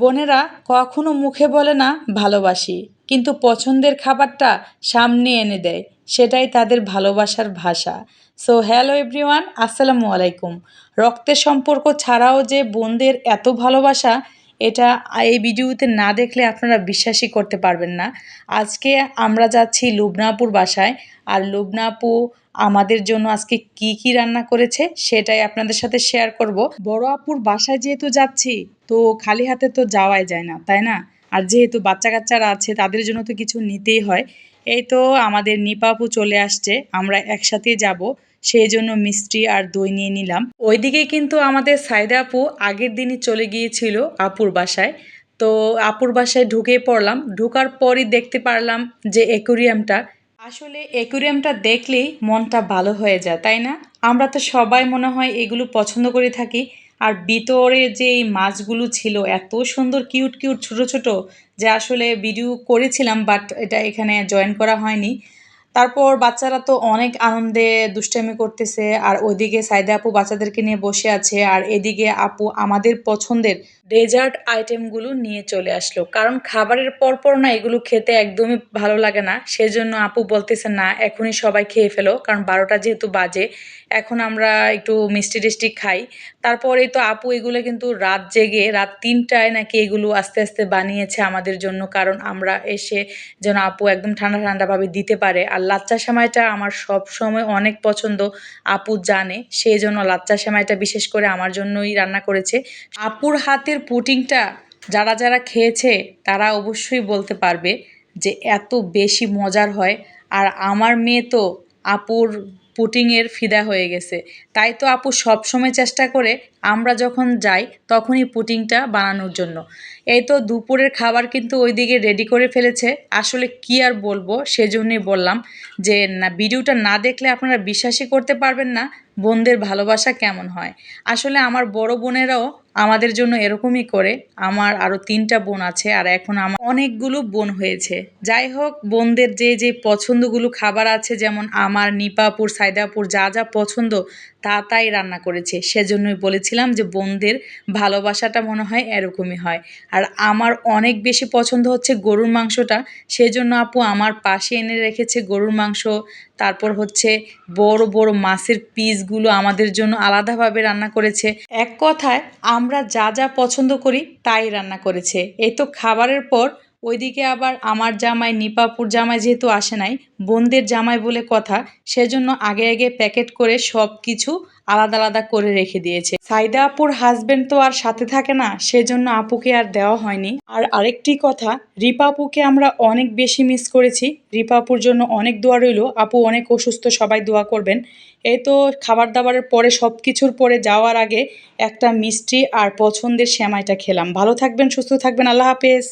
বোনেরা কখনো মুখে বলে না, ভালোবাসি। কিন্তু পছন্দের খাবারটা সামনে এনে দেয়। সেটাই তাদের ভালোবাসার ভাষা। সো, হ্যালো এভরিওয়ান, আসসালামু আলাইকুম। রক্তের সম্পর্ক ছাড়াও যে বোনদের এত ভালোবাসা এটা এই ভিডিওতে না দেখলে আপনারা বিশ্বাসই করতে পারবেন না। আজকে আমরা যাচ্ছি লুবনাপুর বাসায়। আর লুবনাপু আমাদের জন্য আজকে কি কি রান্না করেছে সেটাই আপনাদের সাথে শেয়ার করব। বড় আপুর বাসায় যেহেতু যাচ্ছি, তো খালি হাতে তো যাওয়াই যায় না, তাই না? আর যেহেতু বাচ্চা কাচ্চারা আছে, তাদের জন্য তো কিছু নিতেই হয়। এই তো আমাদের নিপা আপু চলে আসছে, আমরা একসাথেই যাব। সেই জন্য মিষ্টি আর দই নিয়ে নিলাম। ওইদিকে কিন্তু আমাদের সাইদা আপু আগের দিনই চলে গিয়েছিল আপুর বাসায়। তো আপুর বাসায় ঢুকে পড়লাম। ঢোকার পরই দেখতে পারলাম যে অ্যাকুরিয়ামটা। আসলে অ্যাকুরিয়ামটা দেখলেই মনটা ভালো হয়ে যায়, তাই না? আমরা তো সবাই মনে হয় এগুলো পছন্দ করে থাকি। আর ভিতরে যে এই মাছগুলো ছিল এত সুন্দর, কিউট কিউট, ছোট ছোট, যে আসলে ভিডিও করেছিলাম বাট এটা এখানে জয়েন করা হয়নি। তারপর বাচ্চারা তো অনেক আনন্দে দুষ্টামি করতেছে, আর ওইদিকে সাইদা আপু বাচ্চাদেরকে নিয়ে বসে আছে, আর এদিকে আপু আমাদের পছন্দের ডেজার্ট আইটেমগুলো নিয়ে চলে আসলো। কারণ খাবারের পরপর না এগুলো খেতে একদমই ভালো লাগে না, সেজন্য আপু বলতেছে, না, এখনই সবাই খেয়ে ফেলো, কারণ বারোটা যেহেতু বাজে, এখন আমরা একটু মিষ্টি টিষ্টি খাই। তারপরেই তো আপু এগুলো কিন্তু রাত জেগে, রাত তিনটায় নাকি এগুলো আস্তে আস্তে বানিয়েছে আমাদের জন্য, কারণ আমরা এসে যেন আপু একদম ঠান্ডা ঠান্ডাভাবে দিতে পারে আর লাচ্চা সেমাইটা আমার সব সময় অনেক পছন্দ। আপু জানে সেই জন্য লাচ্চা সেমাইটা বিশেষ করে আমার জন্যই রান্না করেছে। আপুর হাতের পুটিংটা যারা যারা খেয়েছে, তারা অবশ্যই বলতে পারবে যে এত বেশি মজার হয়। আর আমার মেয়ে তো আপুর পুটিংয়ের ফিদা হয়ে গেছে। তাই তো আপু সবসময় চেষ্টা করে আমরা যখন যাই তখনই পুটিংটা বানানোর জন্য। এই তো দুপুরের খাবার কিন্তু ওইদিকে রেডি করে ফেলেছে। আসলে কি আর বলব, সেজন্যই বললাম যে না ভিডিওটা না দেখলে আপনারা বিশ্বাসই করতে পারবেন না। বোনদের ভালোবাসা কেমন হয়? আসলে আমার বড় বোনেরাও আমাদের জন্য এরকমই করে। আমার আরও তিনটা বোন আছে আর এখন আমার অনেকগুলো বোন হয়েছে। যাই হোক, বোনদের যে যে পছন্দগুলো খাবার আছে, যেমন আমার, নিপাপুর, সাইদাপুর, যা যা পছন্দ, তা, তাই রান্না করেছে। সেজন্যই বলেছিলাম যে বোনদের ভালোবাসাটা মনে হয় এরকমই হয়। আর আমার অনেক বেশি পছন্দ হচ্ছে গরুর মাংসটা। সেজন্য আপু আমার পাশে এনে রেখেছে গরুর মাংস তারপর হচ্ছে বড় বড় মাছের পিসগুলো আমাদের জন্য আলাদাভাবে রান্না করেছে। এক কথায়, আমরা যা যা পছন্দ করি তাই রান্না করেছে। এই তো খাবারের পর ওইদিকে আবার আমার জামাই নিপাপুর জামাই যেহেতু আসে নাই, বোনদের জামাই বলে কথা, সেজন্য আগে আগে প্যাকেট করে সব কিছু আলাদা আলাদা করে রেখে দিয়েছে। সাইদা আপুর হাজবেন্ড তো আর সাথে থাকে না, সেজন্য আপুকে আর দেওয়া হয়নি। আর আরেকটি কথা, রিপা আপুকে আমরা অনেক বেশি মিস করেছি। রিপা আপুর জন্য অনেক দোয়া রইল। আপু অনেক অসুস্থ, সবাই দোয়া করবেন। এই তো খাবার দাবারের পরে সব কিছুর পরে যাওয়ার আগে একটা মিষ্টি আর পছন্দের শ্যামাইটা খেলাম। ভালো থাকবেন, সুস্থ থাকবেন, আল্লাহ হাফেজ।